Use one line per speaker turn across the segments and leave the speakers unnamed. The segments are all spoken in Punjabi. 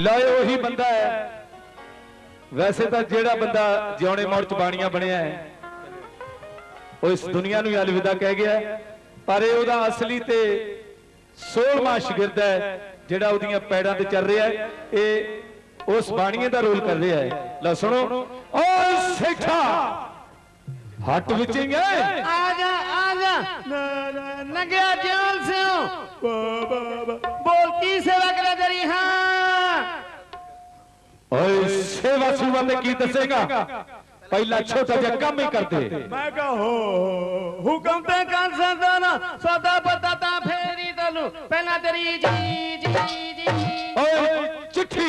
ਲਾਏ ਉਹੀ ਬੰਦਾ ਹੈ। ਵੈਸੇ ਤਾਂ ਜਿਹੜਾ ਬੰਦਾ ਜਿਉਣੇ ਮੌੜ ਚ ਬਾਣੀਆਂ ਬਣਿਆ ਹੈ, ਉਹ ਇਸ ਦੁਨੀਆ ਨੂੰ ਅਲਵਿਦਾ ਕਹਿ ਗਿਆ ਪਰ ਇਹ ਉਹਦਾ ਅਸਲੀ ਤੇ 16ਵਾਂ ਸ਼ਾਗਿਰਦ ਹੈ, ਜਿਹੜਾ ਉਹਦੀਆਂ ਪੈੜਾਂ ਤੇ ਚੱਲ ਰਿਹਾ ਹੈ। ਇਹ ਉਸ ਬਾਣੀਏ ਦਾ ਰੋਲ ਕਰ ਰਿਹਾ ਹੈ। ਲਓ ਸੁਣੋ। ਓ ਸੇਠਾ, ਹੱਟ ਵਿੱਚ
ਹੀ ਆ ਜਾ ਆ ਜਾ। ਨੰਗਿਆ ਜਿਉਂ ਸਿਓ। ਬੋਲ ਕੀ ਸੇਵਾ ਕਰੇ ਤੇਰੀ ਹਾਂ।
ਓਏ ਸੇਵਾ ਸੂਵਾ ਤੇ ਕੀ ਦੱਸੇਗਾ? ਪਹਿਲਾ ਛੋਟਾ ਜਿਹਾ ਕੰਮ ਹੀ ਕਰਦੇ।
ਮੈਂ
ਕਹੋ ਹੁਕਮ ਤੇ ਕਰ ਸਕਦਾ ਨਾ ਸਦਾ ਪਤਾ ਤਾਂ ਫੇਰੀ ਤੈਨੂੰ। ਪਹਿਲਾਂ ਤੇਰੀ ਜੀ ਜੀ ਜੀ। ਓਏ ਚਿੱਠੀ।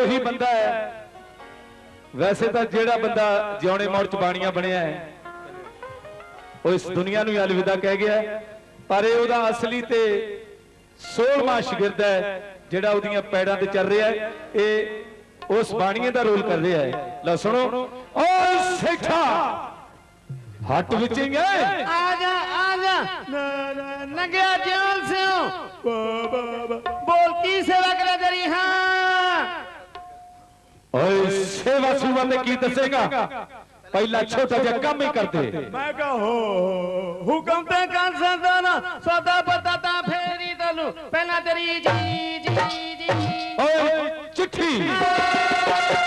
ਉਹੀ ਬੰਦਾ ਹੈ। ਵੈਸੇ ਤਾਂ ਜਿਹੜਾ ਬੰਦਾ ਜਿਉਣੇ ਮੌੜ ਚ ਬਾਣੀਆਂ ਬਣਿਆ ਹੈ, ਉਹ ਇਸ ਦੁਨੀਆ ਨੂੰ ਅਲਵਿਦਾ ਕਹਿ ਗਿਆ ਪਰ ਇਹ ਉਹਦਾ ਅਸਲੀ ਤੇ 16ਵਾਂ ਸ਼ਗਿਰਦ ਹੈ, ਜਿਹੜਾ ਉਹਦੀਆਂ ਪੈੜਾਂ ਤੇ ਚੱਲ ਰਿਹਾ ਹੈ। ਇਹ ਉਸ ਬਾਣੀਏ ਦਾ ਰੋਲ ਕਰ ਰਿਹਾ ਹੈ। ਲਓ ਸੁਣੋ। ਓ ਸੇਠਾ, ਹੱਟ ਵਿੱਚ
ਹੀ ਆ ਜਾ ਆ ਜਾ। ਨੰਗਿਆ ਜਿਉਂ ਸਿਓ ਬੋਲ ਕੀ ਸੇਵਾ ਕਰੇ ਤੇਰੀ? ਹਾਂ।
लाश युवा में की दसेगा पहला छोटा जा कम ही कर दे
मैं कहो हुकम ते कान सदाना सदा बताता फेरी दलू पहला तेरी जी जी जी ओए चिट्ठी। हाँ।